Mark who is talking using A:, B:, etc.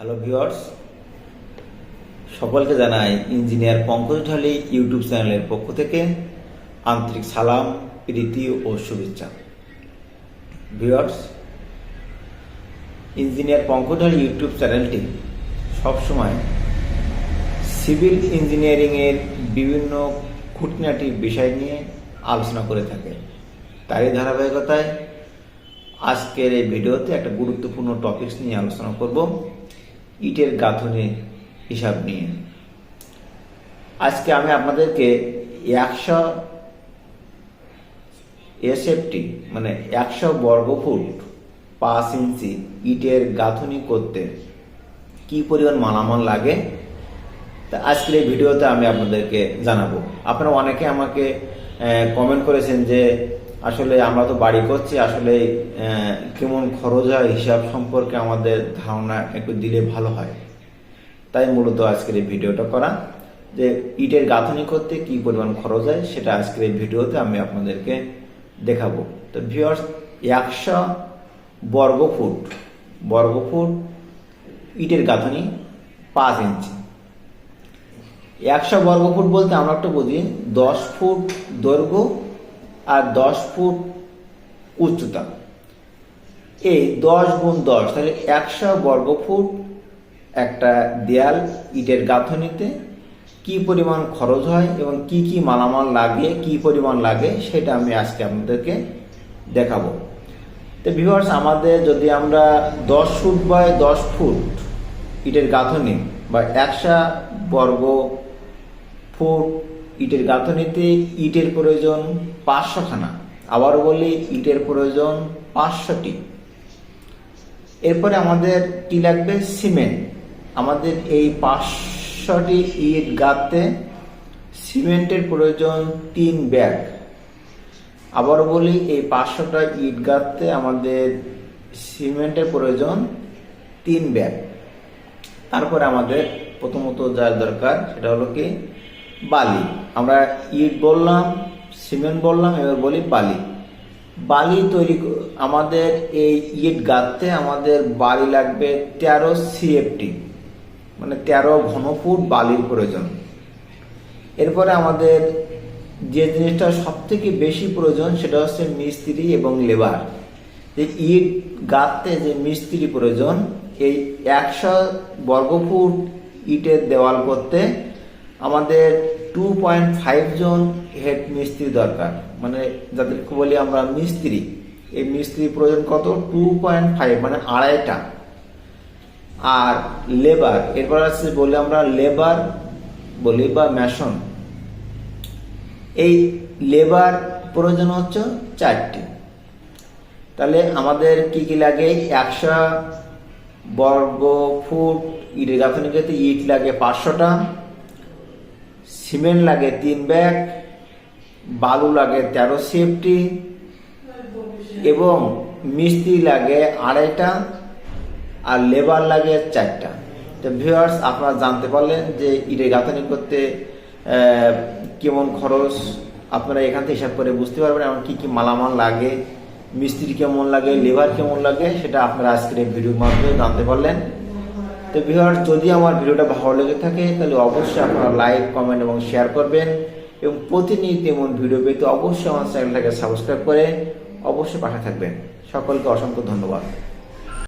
A: Hello viewers সকলকে জানাই engineer Pankaj Dhali YouTube চ্যানেলের পক্ষ থেকে আন্তরিক সালাম, প্রীতি ও শুভেচ্ছা। Viewers engineer Pankaj Dhali YouTube চ্যানেলটি সবসময় সিভিল ইঞ্জিনিয়ারিংয়ের বিভিন্ন খুঁটিনাটি বিষয় নিয়ে আলোচনা করে থাকে। তারই ধারাবাহিকতায় আজকের এই ভিডিওতে একটা গুরুত্বপূর্ণ টপিকস নিয়ে আলোচনা করব। ইটের গাঁথনি হিসাব নিয়ে। আজকে আমি আপনাদেরকে একশো এসএফটি মানে একশো বর্গফুট পাঁচ ইঞ্চি ইটের গাঁথনি করতে কি পরিমাণ মালামাল লাগে, তা আজকের এই ভিডিওতে আমি আপনাদেরকে জানাব। আপনারা অনেকে আমাকে কমেন্ট করেছেন যে আসলে আমরা তো বাড়ি করছি, আসলে কেমন খরচ হয় হিসাব সম্পর্কে আমাদের ধারণা একটু দিলে ভালো হয়। তাই মূলত আজকের এই ভিডিওটা করা। যে ইটের গাঁথনি করতে কি পরিমাণ খরচ হয় সেটা আজকের এই ভিডিওতে আমি আপনাদেরকে দেখাবো। তো ভিউয়ার্স একশো বর্গফুট বর্গফুট ইটের গাঁথনি পাঁচ ইঞ্চি একশো বর্গফুট বলতে আমরা একটু বুঝি। দশ ফুট দৈর্ঘ্য আর দশ ফুট উচ্চতা। এই দশ গুণ দশ, তাহলে একশো বর্গফুট একটা দেয়াল ইটের গাঁথনিতে কি পরিমাণ খরচ হয় এবং কি কি মালামাল লাগে, কি পরিমাণ লাগে সেটা আমি আজকে আপনাদেরকে দেখাবো। তো ভিউয়ার্স আমাদের যদি আমরা দশ ফুট বাই দশ ফুট ইটের গাঁথনি বা একশো বর্গ ফুট ইটের গাঁথনিতে ইটের প্রয়োজন পাঁচশোখানা। আবার বলি, ইটের প্রয়োজন পাঁচশোটি। এরপরে আমাদের কি লাগবে? সিমেন্ট। আমাদের এই পাঁচশোটি ইট গাঁথতে সিমেন্টের প্রয়োজন তিন ব্যাগ। আবার বলি, এই পাঁচশোটা ইট গাঁথতে আমাদের সিমেন্টের প্রয়োজন তিন ব্যাগ। তারপরে আমাদের প্রথমত যা দরকার, সেটা হলো কি? বালি। আমরা ইট বললাম, সিমেন্ট বললাম, এবার বলি বালি। বালি তৈরি আমাদের এই ইট গাঁথতে আমাদের বালি লাগবে তেরো সিএফটি মানে তেরো ঘনফুট বালির প্রয়োজন। এরপরে আমাদের যে জিনিসটা সব থেকে বেশি প্রয়োজন সেটা হচ্ছে মিস্ত্রি এবং লেবার। যে ইট গাঁথতে যে মিস্ত্রি প্রয়োজন, এই একশো বর্গফুট ইটের দেওয়াল করতে আমাদের টু পয়েন্ট ফাইভ জন হেড মিস্ত্রি দরকার। মানে যাদেরকে বলি আমরা মিস্ত্রি। এই মিস্ত্রি প্রয়োজন কত? টু পয়েন্ট ফাইভ মানে আড়াইটা। আর লেবার এরপর আছে বলি আমরা লেবার বলি বা মেশন এই লেবার প্রয়োজন হচ্ছে চারটি। তাহলে আমাদের কি কি লাগে? একশো বর্গ ফুট, ইট গাঁথনি করতে ইট লাগে পাঁচশোটা। সিমেন্ট লাগে তিন ব্যাগ, বালু লাগে তেরো সেফটি এবং মিস্ত্রি লাগে আড়াইটা আর লেবার লাগে চারটা। তো ভিউয়ার্স আপনারা জানতে পারলেন যে ইটে গাঁথনি করতে কেমন খরচ, আপনারা এখান থেকে হিসাব করে বুঝতে পারবেন এমন কি কী মালামাল লাগে, মিস্ত্রি কেমন লাগে, লেবার কেমন লাগে, সেটা আপনারা আজকের ভিডিওর মাধ্যমে জানতে পারলেন। তো বিহার যদি আমার ভিডিওটা ভালো লেগে থাকে, তাহলে অবশ্যই আপনারা লাইক, কমেন্ট এবং শেয়ার করবেন। এবং প্রতিনিয়ত এমন ভিডিও পেতে অবশ্যই আমার চ্যানেলটাকে সাবস্ক্রাইব করে অবশ্যই পাশে থাকবেন। সকলকে অসংখ্য ধন্যবাদ।